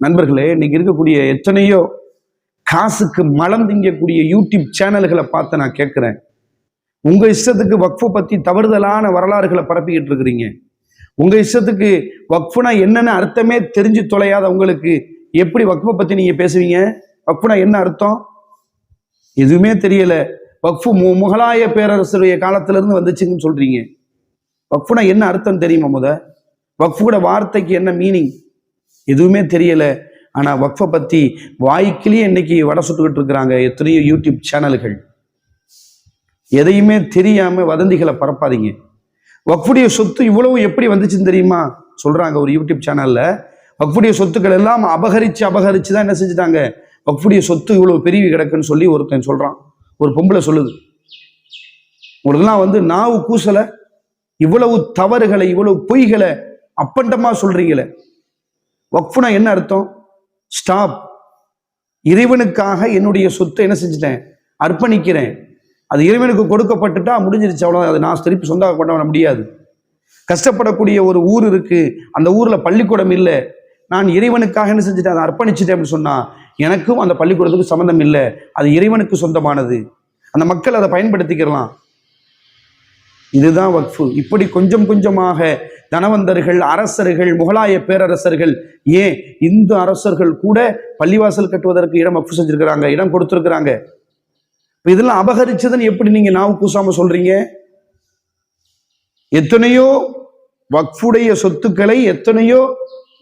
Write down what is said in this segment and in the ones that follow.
நண்பர்களே இன்னைக்கு இருக்கக்கூடிய எத்தனையோ காசுக்கு மலம் திங்கக்கூடிய யூடியூப் சேனல்களை பார்த்து நான் கேட்குறேன். உங்கள் இஷ்டத்துக்கு வக்ஃபை பற்றி தவறுதலான வரலாறுகளை பரப்பிக்கிட்டு இருக்கிறீங்க. உங்கள் இஷ்டத்துக்கு வக்ஃபுனா என்னென்ன அர்த்தமே தெரிஞ்சு தொலையாத உங்களுக்கு எப்படி வக்ஃபை பற்றி நீங்கள் பேசுவீங்க? வக்ஃபுனா என்ன அர்த்தம்? எதுவுமே தெரியல. வக்ஃபு மு முகலாய பேரரசுடைய காலத்திலேருந்து வந்துச்சுங்கன்னு சொல்கிறீங்க வக்ஃபுனா என்ன அர்த்தம் தெரியுமா முத வக்ஃபோட வார்த்தைக்கு என்ன மீனிங் எதுவுமே தெரியல. ஆனா வக்ஃபை பத்தி வாய்க்கிலேயே இன்னைக்கு வடை சுட்டுக்கிட்டு இருக்கிறாங்க எத்தனையோ யூடியூப் சேனல்கள். எதையுமே தெரியாம வதந்திகளை பரப்பாதீங்க. வக்ஃபுடைய சொத்து இவ்வளவு எப்படி வந்துச்சுன்னு தெரியுமா? சொல்றாங்க ஒரு யூடியூப் சேனல்ல. வக்ஃபுடைய சொத்துக்கள் எல்லாம் அபகரிச்சு அபகரிச்சு தான் என்ன செஞ்சுட்டாங்க? வக்ஃபுடைய சொத்து இவ்வளவு பெரிய கிடக்குன்னு சொல்லி ஒருத்தன் சொல்றான். ஒரு பொம்பளை சொல்லுது. உங்களுக்கெல்லாம் வந்து நாவு கூசல. இவ்வளவு தவறுகளை இவ்வளவு பொய்களை அப்பண்டமா சொல்றீங்களே. வக்ஃபுனா என்ன அர்த்தம்? ஸ்டாப். இறைவனுக்காக என்னுடைய சொத்தை என்ன செஞ்சுட்டேன்? அர்ப்பணிக்கிறேன். அது இறைவனுக்கு கொடுக்கப்பட்டுட்டா முடிஞ்சிருச்சு அவ்வளோ அது நான் திருப்பி சொந்தமாக கொண்டு வர முடியாது. கஷ்டப்படக்கூடிய ஒரு ஊர் இருக்கு. அந்த ஊரில் பள்ளிக்கூடம் இல்லை. நான் இறைவனுக்காக என்ன செஞ்சுட்டேன்? அதை அர்ப்பணிச்சிட்டேன் அப்படின்னு சொன்னா எனக்கும் அந்த பள்ளிக்கூடத்துக்கு சம்மந்தம் இல்லை. அது இறைவனுக்கு சொந்தமானது. அந்த மக்கள் அதை பயன்படுத்திக்கிறலாம் இதுதான் வக்ஃபு. இப்படி கொஞ்சம் கொஞ்சமாக தனவந்தர்கள் அரசர்கள் முகலாய பேரரசர்கள் ஏன் இந்து அரசர்கள் கூட பள்ளிவாசல் கட்டுவதற்கு இடம் வக்ஃபு செஞ்சிருக்கிறாங்க இடம் கொடுத்துருக்குறாங்க? இப்போ இதெல்லாம் அபகரிச்சதுன்னு எப்படி நீங்க நாவு கூசாம சொல்றீங்க? எத்தனையோ வக்ஃபுடைய சொத்துக்களை எத்தனையோ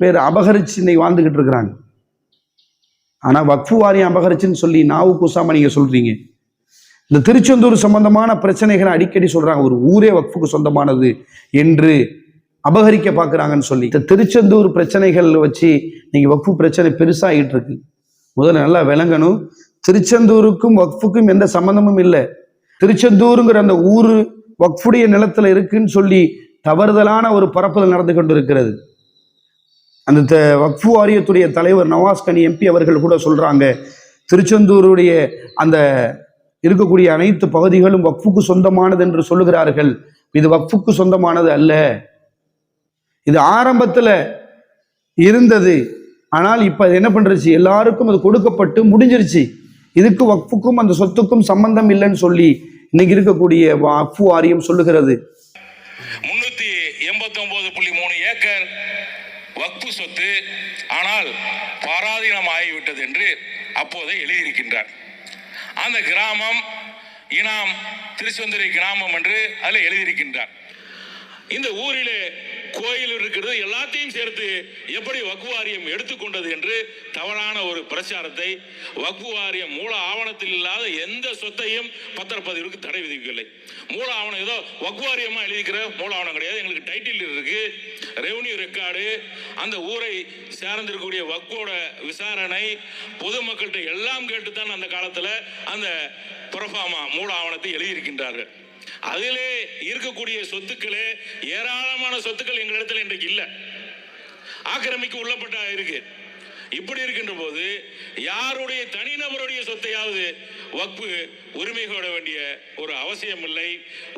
பேர் அபகரிச்சு இன்னைக்கு வாழ்ந்துகிட்டு இருக்கிறாங்க. ஆனா வக்ஃபு வாரியம் அபகரிச்சுன்னு சொல்லி நாவு கூசாம நீங்க சொல்றீங்க. இந்த திருச்செந்தூர் சம்பந்தமான பிரச்சனைகளை அடிக்கடி சொல்றாங்க. ஒரு ஊரே வக்ஃபுக்கு சொந்தமானது என்று அபகரிக்க பார்க்குறாங்கன்னு சொல்லி. இந்த திருச்செந்தூர் பிரச்சனைகள் வச்சு நீங்கள் வக்ஃபு பிரச்சனை பெருசாகிட்டு இருக்கு. முதல்ல நல்லா விளங்கணும். திருச்செந்தூருக்கும் வக்ஃபுக்கும் எந்த சம்பந்தமும் இல்லை. திருச்செந்தூருங்கிற அந்த ஊர் வக்ஃபுடைய நிலத்தில் இருக்குன்னு சொல்லி தவறுதலான ஒரு பரப்புதல் நடந்து கொண்டிருக்கிறது. அந்த த- வக்ஃபு வாரியத்துடைய தலைவர் நவாஸ் கனி எம்பி அவர்கள் கூட சொல்கிறாங்க திருச்செந்தூருடைய அந்த இருக்கக்கூடிய அனைத்து பகுதிகளும் வக்ஃபுக்கு சொந்தமானது என்று சொல்லுகிறார்கள். இது வக்ஃபுக்கு சொந்தமானது அல்ல. இது ஆரம்பத்தில் இருந்தது. ஆனால் இப்போ அது என்ன பண்ணுறச்சு எல்லாருக்கும் அது கொடுக்கப்பட்டு முடிஞ்சிருச்சு. இதுக்கு வக்ஃபுக்கும் அந்த சொத்துக்கும் சம்பந்தம் இல்லைன்னு சொல்லி இன்னைக்கு இருக்கக்கூடிய வக்ஃபு வாரியம் சொல்லுகிறது. முன்னூத்தி எண்பத்தி ஒன்பது புள்ளி மூணு ஏக்கர் வக்ஃபு சொத்து ஆனால் பராதீனம் ஆகிவிட்டது என்று அப்போதே எழுதியிருக்கின்றார். அந்த கிராமம் இனாம் திருச்செந்துறை கிராமம் என்று அதில் எழுதியிருக்கின்றார். இந்த ஊரிலே கோயில் இருக்கிறது எல்லாத்தையும் சேர்த்து எப்படி வக்ஃபு வாரியம் எடுத்துக்கொண்டது என்று தவறான ஒரு பிரச்சாரத்தை வக்ஃபு வாரியம் மூல ஆவணத்தில் இல்லாத எந்த சொத்தையும் பத்திரப்பதிவுக்கு தடை விதிக்கவில்லை. மூல ஆவணம் ஏதோ வக்ஃபு வாரியமா எழுதிக்கிற மூல ஆவணம் கிடையாது எங்களுக்கு ரெவன்யூ ரெக்கார்டு அந்த ஊரை சார்ந்திருக்கக்கூடிய வக்கோட விசாரணை பொதுமக்கள்கிட்ட எல்லாம் கேட்டுத்தான் அந்த காலத்தில் அந்த புறஃபாமா மூல ஆவணத்தை எழுதியிருக்கின்றார்கள். அதிலே இருக்கக்கூடிய சொத்துக்களே ஏராளமான சொத்துக்கள் எங்களிடத்தில் இன்றைக்கு இல்லை. ஆக்கிரமிக்கு உள்ளப்பட்ட இருக்கு. இப்படி இருக்கின்ற போது யாருடைய தனிநபருடைய சொத்தையாவது வக்பு உரிமை கோட வேண்டிய ஒரு அவசியம் இல்லை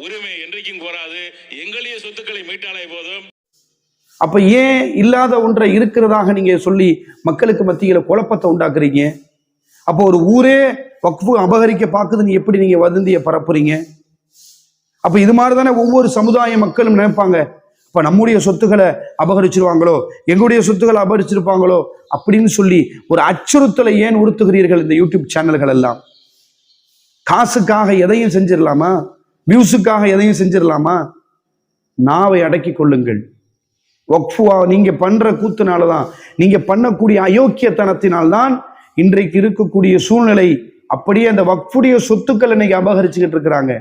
உரிமை என்றைக்கும் கோராது. எங்களுடைய சொத்துக்களை மீட்டாலே போதும். அப்ப ஏன் இல்லாத ஒன்றை இருக்கிறதாக நீங்க சொல்லி மக்களுக்கு மத்தியில் குழப்பத்தை உண்டாக்குறீங்க? அப்போ ஒரு ஊரே வக்ஃபு அபகரிக்க பார்க்குதுன்னு எப்படி நீங்க வதந்தியை பரப்புறீங்க? அப்ப இது மாதிரி தானே ஒவ்வொரு சமுதாய மக்களும் நினைப்பாங்க. இப்போ நம்முடைய சொத்துக்களை அபகரிச்சிருவாங்களோ? எங்களுடைய சொத்துக்களை அபகரிச்சிருப்பாங்களோ? அப்படின்னு சொல்லி ஒரு அச்சுறுத்தலை ஏன் உறுத்துகிறீர்கள் இந்த யூடியூப் சேனல்கள் எல்லாம்? காசுக்காக எதையும் செஞ்சிடலாமா? வியூஸுக்காக எதையும் செஞ்சிடலாமா? நாவை அடக்கி கொள்ளுங்கள். வக்ஃபுவா நீங்க பண்ற கூத்துனால தான் நீங்க பண்ணக்கூடிய அயோக்கியத்தனத்தினால்தான் இன்றைக்கு இருக்கக்கூடிய சூழ்நிலை அப்படியே அந்த வக்ஃபுடைய சொத்துக்கள் இன்னைக்கு அபகரிச்சுக்கிட்டு இருக்கிறாங்க.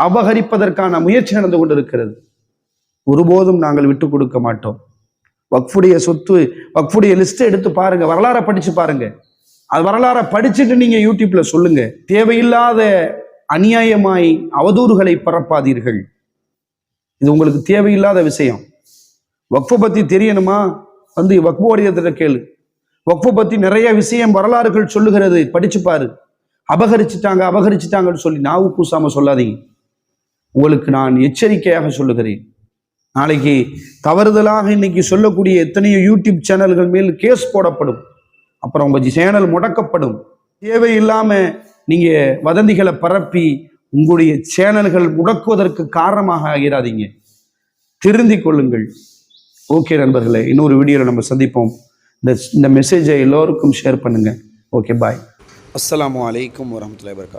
அபகரிப்பதற்கான முயற்சி நடந்து கொண்டிருக்கிறது. ஒருபோதும் நாங்கள் விட்டு கொடுக்க மாட்டோம். வக்ஃபுடைய சொத்து வக்ஃபுடைய லிஸ்ட் எடுத்து பாருங்க வரலாறை படிச்சு பாருங்க. அது வரலாறை படிச்சுட்டு நீங்க யூடியூப்ல சொல்லுங்க. தேவையில்லாத அநியாயமாய் அவதூறுகளை பரப்பாதீர்கள். இது உங்களுக்கு தேவையில்லாத விஷயம். வக்ஃபை பத்தி தெரியணுமா? வந்து வக்ஃபு வாரியத்திட்ட கேளு. வக்ஃபை பத்தி நிறைய விஷயம் வரலாறுகள் சொல்லுகிறது. படிச்சு பாரு. அபகரிச்சுட்டாங்க அபகரிச்சுட்டாங்கன்னு சொல்லி நாவு கூசாம சொல்லாதீங்க. உங்களுக்கு நான் எச்சரிக்கையாக சொல்லுகிறேன். நாளைக்கு தவறுதலாக இன்னைக்கு சொல்லக்கூடிய எத்தனையோ யூடியூப் சேனல்கள் மேல் கேஸ் போடப்படும். அப்புறம் உங்கள் சேனல் முடக்கப்படும். தேவையில்லாமல் நீங்கள் வதந்திகளை பரப்பி உங்களுடைய சேனல்கள் முடக்குவதற்கு காரணமாக ஆகிறாதீங்க. திருந்திக் கொள்ளுங்கள். ஓகே நண்பர்களே இன்னொரு வீடியோவில் நம்ம சந்திப்போம். இந்த இந்த மெசேஜை எல்லோருக்கும் ஷேர் பண்ணுங்கள் ஓகே பாய் அஸ்ஸலாமு வலைக்கம் வரமத்துல வபரகாத்துஹு